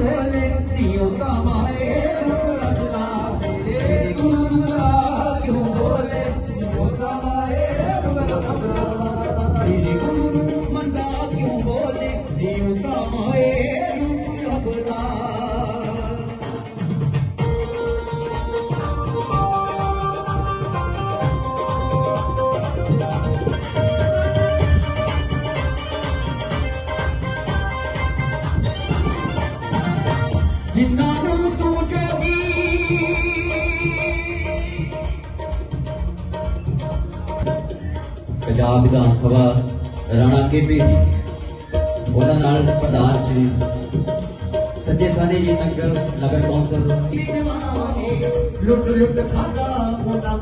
ਬੋਲੇ ਧੀਓ ਦਾ ਮਾਏ ਰੱਖਦਾ ਪੰਜਾਬ ਵਿਧਾਨ ਸਭਾ ਰਾਣਾ ਕੇ ਭੇਜੀ ਉਹਨਾਂ ਨਾਲ ਪ੍ਰਧਾਨ ਸ੍ਰੀ ਸੱਜੇ ਸਾਨੇ ਜੀ ਨਗਰ ਨਗਰ ਕੌਂਸਲ। ਲੁੱਟ ਲੁੱਟ ਖਾਦਾ ਉਹਦਾ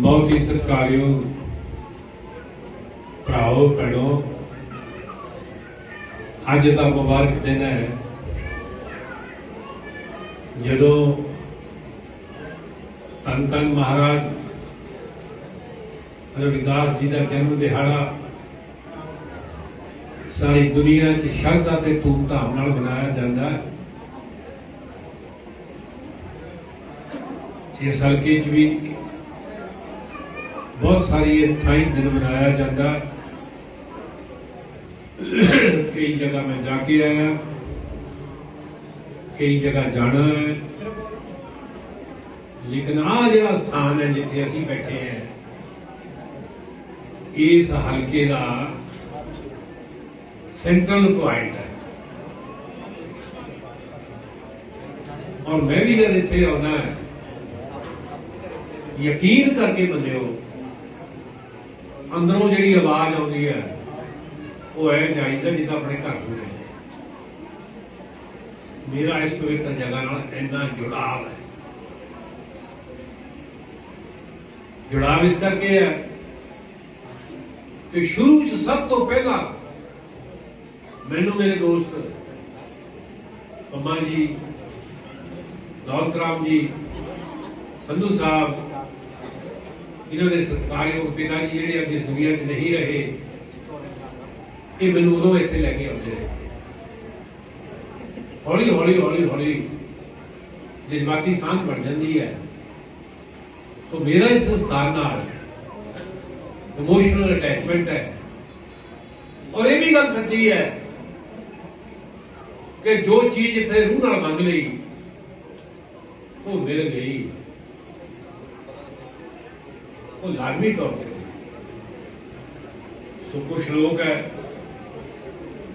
ਬਹੁਤ ਹੀ ਸਤਿਕਾਰਯੋਗ ਭਰਾਓ, ਭੈਣੋ, ਅੱਜ ਦਾ ਮੁਬਾਰਕ ਦਿਨ ਹੈ। ਜਦੋਂ ਧੰਨ ਧੰਨ ਮਹਾਰਾਜ ਰਵਿਦਾਸ ਜੀ ਦਾ ਜਨਮ ਦਿਹਾੜਾ ਸਾਰੀ ਦੁਨੀਆ 'ਚ ਸ਼ਰਧਾ ਤੇ ਧੂਮ ਧਾਮ ਨਾਲ ਮਨਾਇਆ ਜਾਂਦਾ ਹੈ। ਇਸ ਹਲਕੇ 'ਚ ਵੀ ਬਹੁਤ ਸਾਰੀ ਇਹ ਥਾਈਂ ਦਿਨ ਮਨਾਇਆ ਜਾਂਦਾ ਕਈ ਜਗ੍ਹਾ ਮੈਂ ਜਾ ਕੇ ਆਇਆ ਕਈ ਜਗ੍ਹਾ ਜਾਣਾ ਹੈ ਲੇਕਿਨ ਆ ਜਿਹੜਾ ਸਥਾਨ ਹੈ ਜਿੱਥੇ ਅਸੀਂ ਬੈਠੇ ਹਾਂ ਇਸ ਹਲਕੇ ਦਾ ਸੈਂਟਰਲ ਪੁਆਇੰਟ ਹੈ ਔਰ ਮੈਂ ਵੀ ਜਦ ਇੱਥੇ ਆਉਣਾ ਹੈ ਯਕੀਨ ਕਰਕੇ ਮੰਨਿਓ ਅੰਦਰੋਂ ਜਿਹੜੀ ਆਵਾਜ਼ ਆਉਂਦੀ ਹੈ, ਉਹ ਐ ਜਾਈਦਾ ਜਿੱਦਾਂ ਆਪਣੇ ਘਰ ਨੂੰ ਜਾਈਦਾ। ਮੇਰਾ ਇਸ ਪਵਿੱਤਰ ਜਗ੍ਹਾ ਨਾਲ ਇੰਨਾ ਜੁੜਾਵ ਹੈ। ਜੁੜਾਵ ਇਸ ਕਰਕੇ ਹੈ ਕਿ ਸ਼ੁਰੂ ਚ ਸਭ ਤੋਂ ਪਹਿਲਾਂ ਮੈਨੂੰ ਮੇਰੇ ਦੋਸਤ ਅੰਮਾ ਜੀ, ਦੌਲਤ ਰਾਮ ਜੀ, ਸੰਧੂ ਸਾਹਿਬ ਇਹਨਾਂ ਦੇ ਸਤਿਕਾਰਯੋਗ ਪਿਤਾ ਜੀ ਜਿਹੜੇ ਅੱਜ ਇਸ ਦੁਨੀਆ 'ਚ ਨਹੀਂ ਰਹੇ, ਇਹ ਮੈਨੂੰ ਉਦੋਂ ਇੱਥੇ ਲੈ ਕੇ ਆਉਂਦੇ ਰਹੇ। ਹੌਲੀ ਹੌਲੀ ਹੌਲੀ ਹੌਲੀ ਜਜ਼ਬਾਤੀ ਸਾਂਝ ਬਣ ਜਾਂਦੀ ਹੈ। ਤਾਂ ਮੇਰਾ ਇਸ ਸੰਸਥਾਨ ਨਾਲ ਇਮੋਸ਼ਨਲ ਅਟੈਚਮੈਂਟ ਹੈ। ਔਰ ਇਹ ਵੀ ਗੱਲ ਸੱਚੀ ਹੈ ਕਿ ਜੋ ਚੀਜ਼ ਇੱਥੇ ਰੂਹ ਨਾਲ ਮੰਗ ਲਈ, ਉਹ ਮਿਲ ਗਈ। ਉਹ ਲਾਜ਼ਮੀ ਤੌਰ ਤੇ। ਸੋ ਕੁਝ ਲੋਕ ਹੈ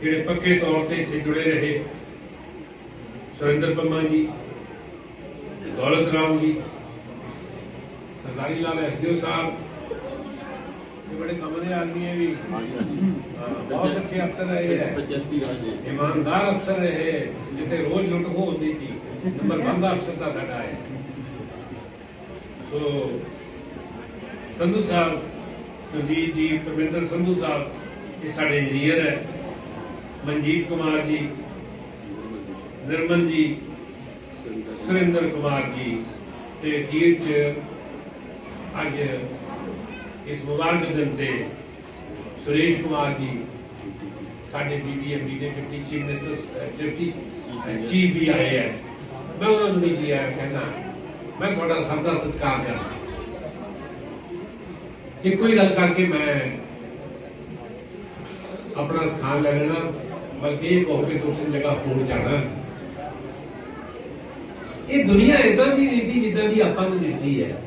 ਜਿਹੜੇ ਪੱਕੇ ਤੌਰ ਤੇ ਇੱਥੇ ਜੁੜੇ ਰਹੇ। ਸੁਰਿੰਦਰ ਪੰਮਾ ਜੀ, ਦੌਲਤ ਰਾਮ ਜੀ, ਸਰਦਾਰੀ ਲਾਲ ਐਸਡੀਓ ਸਾਹਿਬ, ਇਹ ਬੜੇ ਕੰਮ ਆਦਮੀ ਹੈ ਵੀ। ਬਹੁਤ ਅੱਛੇ ਅਫਸਰ ਰਹੇ ਹੈ। ਇਮਾਨਦਾਰ ਅਫਸਰ ਰਹੇ ਜਿੱਥੇ ਰੋਜ਼ ਲੁੱਟ ਖੋਹ ਹੁੰਦੀ ਸੀ। ਨੰਬਰ 1 ਦਾ ਅਫਸਰ ਦਾ ਸਾਡਾ ਹੈ। ਸੋ ਸੰਧੂ ਸਾਹਿਬ, ਸੁਜੀਤ ਜੀ, ਪਰਮਿੰਦਰ ਸੰਧੂ ਸਾਹਿਬ, ਇਹ ਸਾਡੇ ਇੰਜੀਨੀਅਰ ਹੈ। ਮਨਜੀਤ ਕੁਮਾਰ ਜੀ, ਨਿਰਮਲ ਜੀ, ਸੁਰਿੰਦਰ ਕੁਮਾਰ ਜੀ ਤੇ ਅਖੀਰ ਚ ਅੱਜ ਇਸ ਮੁਬਾਰਕ ਦਿਨ ਤੇ ਸੁਰੇਸ਼ ਕੁਮਾਰ ਜੀ, ਸਾਡੇ ਬੀਬੀਐਮਬੀ ਦੇ deputy chief minister deputy chief ਵੀ ਆਏ ਹੈ। ਮੈਂ ਉਹਨਾਂ ਨੂੰ ਵੀ ਜੀ ਆਇਆ ਕਹਿਣਾ, ਮੈਂ ਤੁਹਾਡਾ ਸਭ ਦਾ ਸਤਿਕਾਰ ਕਰਦਾ ਇੱਕੋ ਹੀ ਗੱਲ ਕਰਕੇ ਮੈਂ ਆਪਣਾ ਸਥਾਨ ਲੈ ਲੈਣਾ, ਬਲਕਿ ਇਹ ਕਹੋ ਕਿ ਤੁਸੀਂ ਜਗ੍ਹਾ ਹੋਰ ਜਾਣਾ। ਇਹ ਦੁਨੀਆ ਇਦਾਂ ਦੀ ਰੀਤੀ ਜਿੱਦਾਂ ਦੀ ਆਪਾਂ ਨੂੰ ਦਿੱਤੀ ਹੈ।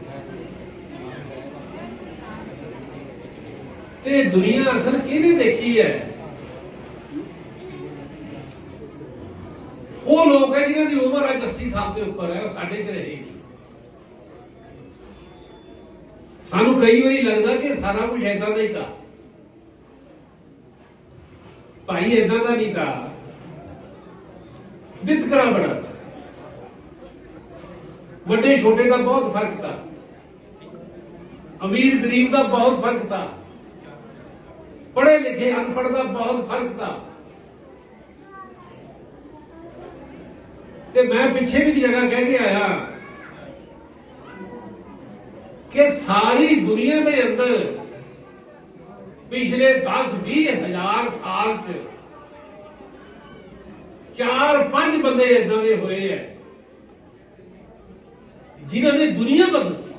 ਤੇ ਇਹ ਦੁਨੀਆ ਅਸਲ ਕਿਹਨੇ ਦੇਖੀ ਹੈ? ਉਹ ਲੋਕ ਹੈ ਜਿਨ੍ਹਾਂ ਦੀ ਉਮਰ ਅੱਜ 80 ਸਾਲ ਦੇ ਉੱਪਰ ਹੈ, ਉਹ ਸਾਡੇ 'ਚ ਰਹੇਗੀ। ਸਾਨੂੰ ਕਈ ਵਾਰੀ ਲੱਗਦਾ ਕਿ ਸਾਰਾ ਕੁਝ ਏਦਾਂ ਦਾ ਹੀ ਤਾਂ। ਭਾਈ ਏਦਾਂ ਦਾ ਨਹੀਂ ਤਾਂ। ਵਿਤਕਰਾ ਬੜਾ। ਵੱਡੇ ਛੋਟੇ ਦਾ ਬਹੁਤ ਫ਼ਰਕ ਤਾਂ। ਅਮੀਰ ਗਰੀਬ ਦਾ ਬਹੁਤ ਫ਼ਰਕ ਤਾਂ। ਪੜ੍ਹੇ ਲਿਖੇ ਅਨਪੜ੍ਹ ਦਾ ਬਹੁਤ ਫ਼ਰਕ ਤਾਂ। ਤੇ ਮੈਂ ਪਿੱਛੇ ਵੀ ਦੀ ਜਗ੍ਹਾ ਕਹਿ ਕੇ ਆਇਆ। ਕਿ ਸਾਰੀ ਦੁਨੀਆ ਦੇ ਅੰਦਰ ਪਿਛਲੇ 10 20 ਹਜ਼ਾਰ ਸਾਲ ਚ ਚਾਰ ਪੰਜ ਬੰਦੇ ਇਦਾਂ ਦੇ ਹੋਏ ਐ, ਜਿਨ੍ਹਾਂ ਨੇ ਦੁਨੀਆ ਬਦਲਤੀ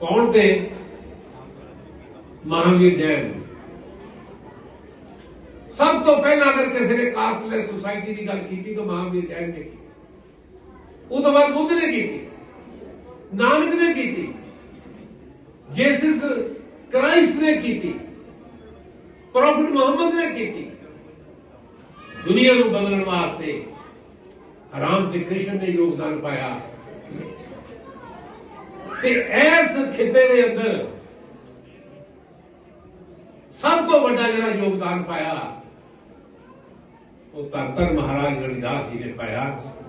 ਕੌਣ ਤੇ? ਮਹਾਂਵੀਰ ਜੈਨ। ਸਭ ਤੋਂ ਪਹਿਲਾਂ ਅਗਰ ਕਿਸੇ ਨੇ ਕਾਸਟਲੈਸ ਸੁਸਾਇਟੀ ਦੀ ਗੱਲ ਕੀਤੀ ਤਾਂ ਮਹਾਂਵੀਰ ਜੈਨ ਨੇ ਕੀਤੀ। ਉਹ ਤੋਂ ਬਾਅਦ ਬੁੱਧ ਨੇ ਕੀਤੀ। ਨਾਨਕ ਨੇ ਕੀਤੀ। ਜੇਸਸ ਕ੍ਰਾਈਸਟ ਨੇ ਕੀਤੀ। ਪ੍ਰੋਫਟ ਮੁਹੰਮਦ ਨੇ ਕੀਤੀ। ਦੁਨੀਆ ਨੂੰ ਬਦਲਣ ਵਾਸਤੇ ਰਾਮ ਤੇ ਕ੍ਰਿਸ਼ਨ ਨੇ ਯੋਗਦਾਨ ਪਾਇਆ। ਤੇ ਇਸ ਖਿੱਤੇ ਦੇ ਅੰਦਰ ਸਭ ਤੋਂ ਵੱਡਾ ਜਿਹੜਾ ਯੋਗਦਾਨ ਪਾਇਆ, ਉਹ ਧੰਤਰ ਮਹਾਰਾਜ ਰਵਿਦਾਸ ਜੀ ਨੇ ਪਾਇਆ।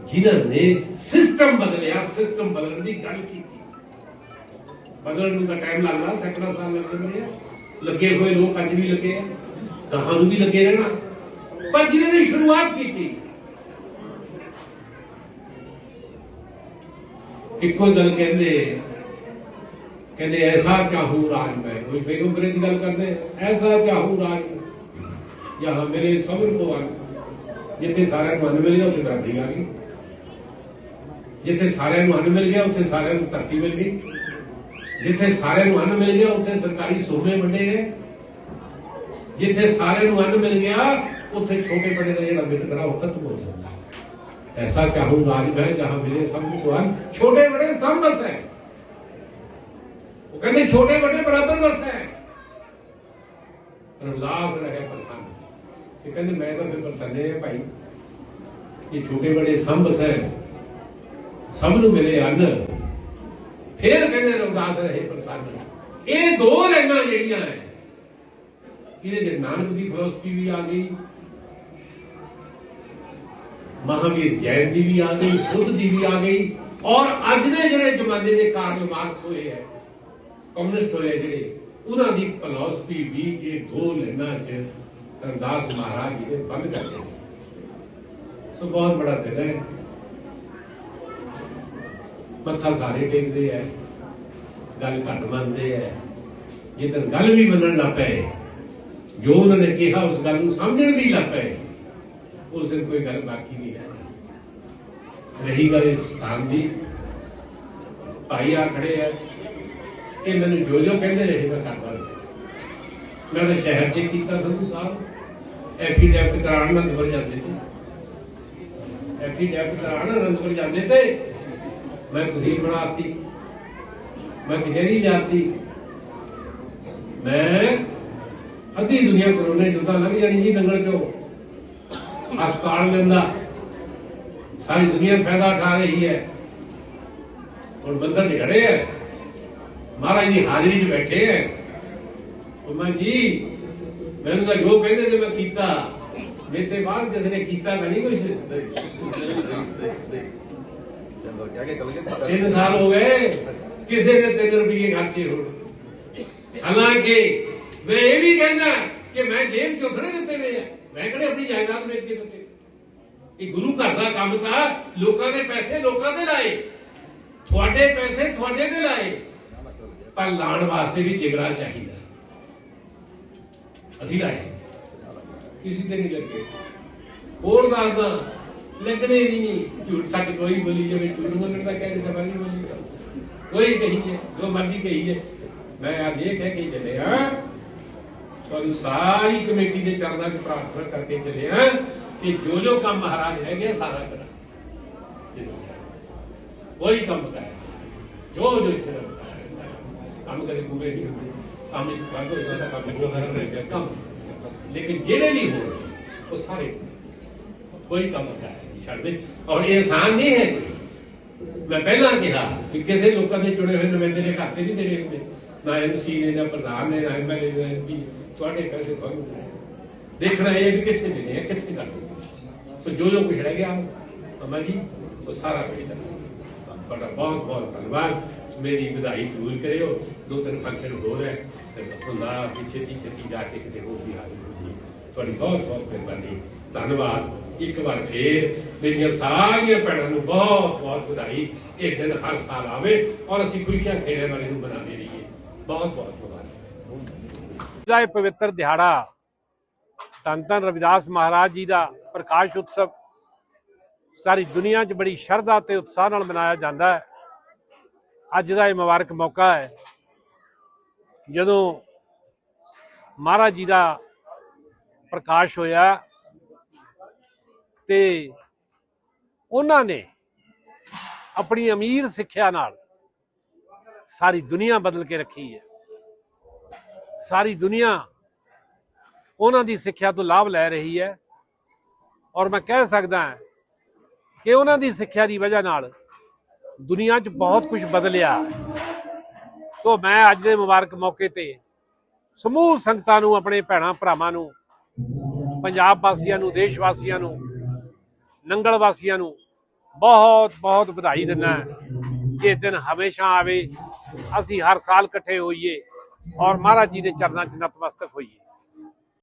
ਜਿਨ੍ਹਾਂ ਨੇ ਸਿਸਟਮ ਬਦਲਿਆ ਸਿਸਟਮ ਬਦਲਣ ਦੀ ਗੱਲ ਕੀਤੀ। ਬਦਲਣ ਨੂੰ ਤਾਂ ਟਾਈਮ ਲੱਗਦਾ ਸੈਂਕੜਾ ਸਾਲ ਲੱਗ ਜਾਂਦੇ ਆ। ਲੱਗੇ ਹੋਏ ਲੋਕ ਅੱਜ ਵੀ ਲੱਗੇ ਆ ਕਹਾਂ ਨੂੰ ਵੀ ਲੱਗੇ ਰਹਿਣਾ। ਪਰ ਜਿਨ੍ਹਾਂ ਨੇ ਸ਼ੁਰੂਆਤ ਕੀਤੀ, ਇੱਕੋ ਗੱਲ ਕਹਿੰਦੇ ਕਹਿੰਦੇ, ਐਸਾ ਚਾਹੂ ਰਾਜ ਮੈਂ। ਕੋਈ ਪੈਗੰਬਰੇ ਦੀ ਗੱਲ ਕਰਦੇ ਐਸਾ ਚਾਹੂ ਰਾਜ ਮੈਂ। ਯਹਾਂ ਮੇਰੇ ਸਬਰ ਕੋ ਅਨ ਜਿੱਥੇ ਸਾਰਿਆਂ ਨੂੰ ਅੰਨ ਮਿਲ ਗਿਆ ਉੱਥੇ ਬਰਾਬਰੀ ਆ ਗਈ। ਜਿੱਥੇ ਸਾਰਿਆਂ ਨੂੰ ਅੰਨ ਮਿਲ ਗਿਆ, ਉੱਥੇ ਸਾਰਿਆਂ ਨੂੰ ਧਰਤੀ ਮਿਲ ਗਈ। ਜਿੱਥੇ ਸਾਰਿਆਂ ਨੂੰ ਅੰਨ ਮਿਲ ਗਿਆ, ਉੱਥੇ ਸਰਕਾਰੀ ਸੋਮੇ ਵੰਡੇ ਗਏ। ਜਿੱਥੇ ਸਾਰਿਆਂ ਨੂੰ ਅੰਨ ਮਿਲ ਗਿਆ, ਉੱਥੇ ਛੋਟੇ ਬੜੇ ਦਾ ਜਿਹੜਾ ਵਿਤਕਰਾ ਉਹ ਖਤਮ ਹੋ ਜਾਂਦਾ। ਐਸਾ ਚਾਹੂ ਰਾਜ ਮੈਂ, ਜਹਾਂ ਮਿਲੇ ਸਭ ਕੁਝ ਅੰਨ ਛੋਟੇ ਬੜੇ ਸਭ ਬਸ ਹੈ। ਉਹ ਕਹਿੰਦੇ ਛੋਟੇ ਵੱਡੇ ਬਰਾਬਰ ਬਸ ਹੈ। ਰਵਿਦਾਸ ਰਹੇ ਪ੍ਰਸੰਨ। ਇਹ ਕਹਿੰਦੇ ਮੈਂ ਤਾਂ ਫਿਰ ਪ੍ਰਸੰਨੇ ਆ ਭਾਈ। ਇਹ ਛੋਟੇ ਬੜੇ ਸਭ ਬਸ ਹੈ। ਸਭ ਨੂੰ ਮਿਲੇ ਅੰਨ ਫਿਰ ਕਹਿੰਦੇ ਰਵਿਦਾਸ ਰਹੇ ਪ੍ਰਸੰਨ ਇਹ ਦੋ ਲਾਈਨਾਂ ਜਿਹੜੀਆਂ ਹੈ ਇਹਦੇ ਚ ਨਾਨਕ ਦੀ ਫਿਲਾਸਫੀ ਵੀ ਆ ਗਈ, ਮਹਾਵੀਰ ਜੈਨ ਦੀ ਵੀ ਆ ਗਈ, ਬੁੱਧ ਦੀ ਵੀ ਆ ਗਈ, ਔਰ ਅੱਜ ਦੇ ਜਿਹੜੇ ਜ਼ਮਾਨੇ ਦੇ ਕਾਰਨ ਮਾਰਕਸ ਹੋਏ ਹੈ, ਕਮਿਊਨਿਸਟ ਹੋਏ ਜਿਹੜੇ, ਉਹਨਾਂ ਦੀ ਫਿਲਾਸਫੀ ਵੀ ਇਹ ਦੋ ਲੈਣਾ ਚ ਰਵਿਦਾਸ ਮਹਾਰਾਜ ਜੀ ਨੇ ਬੰਦ ਕਰ ਦਿੱਤੀ। ਸੋ ਬਹੁਤ ਬੜਾ ਦਿਨ ਹੈ। ਮੱਥਾ ਸਾਰੇ ਟੇਕਦੇ ਐ। ਗੱਲ ਘੱਟ ਮੰਨਦੇ ਐ। ਜਿੱਦਣ ਗੱਲ ਵੀ ਮੰਨਣ ਲੱਗ ਪਏ, ਜੋ ਉਹਨਾਂ ਨੇ ਕਿਹਾ ਉਸ ਗੱਲ ਨੂੰ ਸਮਝਣ ਵੀ ਲੱਗ ਪਏ, ਉਸ ਦਿਨ ਕੋਈ ਗੱਲ ਬਾਕੀ ਨਹੀਂ ਰਹਿ ਰਹੀ ਗੱਲ ਇਸ ਸਥਾਨ ਦੀ। ਭਾਈ ਆ ਖੜੇ ਆ ਇਹ ਮੈਨੂੰ ਜੋ ਜੋ ਕਹਿੰਦੇ ਰਹੇ ਮੈਂ ਕਰਦਾ ਮੈਂ ਤਾਂ ਸ਼ਹਿਰ 'ਚ ਕੀਤਾ ਸੰਧੂ ਸਾਹਿਬ। ਐਫੀਡੈਵਿਟ ਕਰਾਉਣ ਅਨੰਦਪੁਰ ਜਾਂਦੇ ਤੇ। ਐਫੀਡੈਵਿਟ ਕਰਾਉਣ ਅਨੰਦਪੁਰ ਜਾਂਦੇ ਤੇ ਮੈਂ ਤਹਿਸੀਲ ਬਣਾਤੀ। ਮੈਂ ਕਚਹਿਰੀ ਜਾਤੀ। ਮੈਂ ਅੱਧੀ ਦੁਨੀਆ ਕਰੋਨੇ ਜੁੱਦਾਂ ਲੱਗ ਜਾਣੀ ਜੀ ਨੰਗਲ ਚੋਂ। ਹਸਪਤਾਲ ਲੈਂਦਾ। ਸਾਰੀ ਦੁਨੀਆ ਫਾਇਦਾ ਉਠਾ ਰਹੀ ਹੈ। ਹੁਣ ਬੰਦਰ ਚ ਖੜੇ ਹੈ। ਮਹਾਰਾਜ ਦੀ ਹਾਜ਼ਰੀ 'ਚ ਬੈਠੇ ਹੈ। ਉਹ ਮੈਂ ਜੀ, ਮੈਨੂੰ ਤਾਂ ਜੋ ਕਹਿੰਦੇ ਨੇ ਮੈਂ ਕੀਤਾ। ਮੇਰੇ ਤੇ ਬਾਅਦ ਕਿਸੇ ਨੇ ਕੀਤਾ ਤਾਂ ਨਹੀਂ ਕੁਛ। ਤਿੰਨ ਸਾਲ ਹੋ ਗਏ, ਕਿਸੇ ਨੇ 3 ਰੁਪਏ ਖਰਚੇ ਹੋਣ ਹਾਲਾਂਕਿ ਮੈਂ ਇਹ ਵੀ ਕਹਿੰਦਾ ਕਿ ਮੈਂ ਜੇਬ ਚੋਂ ਥੋੜੇ ਦਿੱਤੇ ਨੇ ਮੈਂ ਕਿਹੜੇ ਆਪਣੀ ਜਾਇਦਾਦ ਵੇਚ ਕੇ ਦਿੱਤੇ? ਇਹ ਗੁਰੂ ਘਰ ਦਾ ਕੰਮ ਤਾਂ ਲੋਕਾਂ ਦੇ ਪੈਸੇ ਲੋਕਾਂ ਦੇ ਲਾਏ। ਤੁਹਾਡੇ ਪੈਸੇ ਤੁਹਾਡੇ ਦੇ ਲਾਏ। ਪਰ ਲਾਣ ਵਾਸਤੇ ਵੀ ਜਿਗਰਾ ਚਾਹੀਦਾ। ਅਸੀਂ ਲਾਏ। ਕਿਸੇ ਤੇ ਨਹੀਂ ਲੱਗੇ। ਹੋਰ ਦੱਸਦਾ। ਲੱਗਣੇ ਵੀ ਨਹੀਂ। ਝੂਠ ਸੱਚ ਕੋਈ ਬੋਲੀ ਜਾਵੇ, ਝੂਠ ਬੋਲਣ ਦਾ ਕਹਿ ਦਿੱਤਾ ਬਾਈ ਬੋਲੀ ਕੋਈ ਕਹੀਏ ਜੋ ਮਰਜ਼ੀ ਕਹੀਏ ਮੈਂ ਅੱਜ ਇਹ ਕਹਿ ਕੇ ਚੱਲਿਆ ਤੁਹਾਨੂੰ ਸਾਰੀ ਕਮੇਟੀ ਦੇ ਚਰਨਾਂ 'ਚ ਪ੍ਰਾਰਥਨਾ ਕਰਕੇ ਚੱਲਿਆ ਕਿ ਜੋ ਜੋ ਕੰਮ ਮਹਾਰਾਜ ਰਹਿ ਗਿਆ ਸਾਰਾ ਕਰਾਂ। ਕੋਈ ਕੰਮ ਕਰੇ ਜੋ ਜੋ ਇੱਥੇ ਕੰਮ ਕਦੇ ਪੂਰੇ ਨਹੀਂ ਹੁੰਦੇ। ਕੰਮ ਇੱਕ ਬੰਦ ਹੋ ਜਾਂਦਾ ਕੰਮ ਇੱਕੋ ਖਰਾਬ ਰਹਿ ਗਿਆ, ਕੰਮ। ਲੇਕਿਨ ਜਿਹੜੇ ਵੀ ਹੋ ਉਹ ਸਾਰੇ ਕੋਈ ਕੰਮ ਕਰ ਨਹੀਂ ਛੱਡਦੇ ਔਰ ਇਹ ਇਨਸਾਨ ਨਹੀਂ ਹੈ ਕੋਈ ਮੈਂ ਪਹਿਲਾਂ ਕਿਹਾ ਕਿ ਕਿਸੇ ਲੋਕਾਂ ਦੇ ਚੁਣੇ ਹੋਏ ਨੁਮਾਇੰਦੇ ਨੇ ਖਾਤੇ ਨਹੀਂ ਦੇਣੇ ਹੁੰਦੇ ਨਾ ਐਮਸੀ ਨੇ ਨਾ ਪ੍ਰਧਾਨ ਨੇ ਨਾ ਐਮਐਲਏ ਨੇ ਨਾ MP, ਤੁਹਾਡੇ ਪੈਸੇ ਤੁਹਾਨੂੰ ਦੇਖਣਾ ਇਹ ਵੀ ਕਿੱਥੇ ਦੇਣੇ ਆ ਕਿੱਥੇ ਕਰਨੇ ਸੋ ਜੋ ਜੋ ਕੁਝ ਰਹਿ ਗਿਆ ਅਮਰ ਜੀ ਉਹ ਸਾਰਾ ਕੁਝ ਕਰਨਾ ਤੁਹਾਡਾ ਬਹੁਤ ਬਹੁਤ ਧੰਨਵਾਦ ਮੇਰੀ ਵਧਾਈ ਜ਼ਰੂਰ ਕਰਿਓ ਦੋ ਤਿੰਨ ਫੰਕਸ਼ਨ ਹੋ ਰਹੇ ਤੇ ਹੁੰਦਾ ਵੀ ਛੇਤੀ ਛੇਤੀ ਜਾ ਕੇ ਕਿਤੇ ਹੋਰ ਵੀ ਹਾਜ਼ਰ ਹੋ ਜੀ ਤੁਹਾਡੀ ਬਹੁਤ ਬਹੁਤ ਮਿਹਰਬਾਨੀ ਧੰਨਵਾਦ ਇੱਕ ਵਾਰ ਫੇਰ ਮੇਰੀਆਂ ਸਾਰੀਆਂ ਭੈਣਾਂ ਨੂੰ ਬਹੁਤ ਬਹੁਤ ਵਧਾਈ। ਇਹ ਦਿਨ ਹਰ ਸਾਲ ਆਵੇ ਔਰ ਅਸੀਂ ਖੁਸ਼ੀਆਂ ਖੇੜੇ ਵਾਲੇ ਨੂੰ ਬਣਾਉਂਦੇ ਰਹੀਏ। ਬਹੁਤ ਬਹੁਤ ਮੁਬਾਰਕ। ਦਾ ਪਵਿੱਤਰ ਦਿਹਾੜਾ ਧੰਨ ਧੰਨ ਰਵਿਦਾਸ ਮਹਾਰਾਜ ਜੀ ਦਾ ਪ੍ਰਕਾਸ਼ ਉਤਸਵ ਸਾਰੀ ਦੁਨੀਆ 'ਚ ਬੜੀ ਸ਼ਰਧਾ ਤੇ ਉਤਸ਼ਾਹ ਨਾਲ ਮਨਾਇਆ ਜਾਂਦਾ ਹੈ। ਅੱਜ ਦਾ ਇਹ ਮੁਬਾਰਕ ਮੌਕਾ ਹੈ। ਜਦੋਂ ਮਹਾਰਾਜ ਜੀ ਦਾ ਪ੍ਰਕਾਸ਼ ਹੋਇਆ ਤੇ ਉਹਨਾਂ ਨੇ ਆਪਣੀ ਅਮੀਰ ਸਿੱਖਿਆ ਨਾਲ ਸਾਰੀ ਦੁਨੀਆ ਬਦਲ ਕੇ ਰੱਖੀ ਹੈ। ਸਾਰੀ ਦੁਨੀਆ ਉਹਨਾਂ ਦੀ ਸਿੱਖਿਆ ਤੋਂ ਲਾਭ ਲੈ ਰਹੀ ਹੈ ਔਰ ਮੈਂ ਕਹਿ ਸਕਦਾ ਹਾਂ ਕਿ ਉਹਨਾਂ ਦੀ ਸਿੱਖਿਆ ਦੀ ਵਜ੍ਹਾ ਨਾਲ ਦੁਨੀਆ 'ਚ ਬਹੁਤ ਕੁਝ ਬਦਲਿਆ। ਸੋ ਮੈਂ ਅੱਜ ਦੇ ਮੁਬਾਰਕ ਮੌਕੇ ਤੇ ਸਮੂਹ ਸੰਗਤਾਂ ਨੂੰ, ਆਪਣੇ ਭੈਣਾਂ ਭਰਾਵਾਂ ਨੂੰ, ਪੰਜਾਬ ਵਾਸੀਆਂ ਨੂੰ, ਦੇਸ਼ ਵਾਸੀਆਂ ਨੂੰ ਨੰਗਲ ਵਾਸੀਆਂ ਨੂੰ ਬਹੁਤ ਬਹੁਤ ਵਧਾਈ ਦਿੰਦਾ ਕਿ ਇਹ ਦਿਨ ਹਮੇਸ਼ਾ ਆਵੇ। ਅਸੀਂ ਹਰ ਸਾਲ ਇਕੱਠੇ ਹੋਈਏ ਔਰ ਮਹਾਰਾਜ ਜੀ ਦੇ ਚਰਨਾਂ 'ਚ ਨਤਮਸਤਕ ਹੋਈਏ।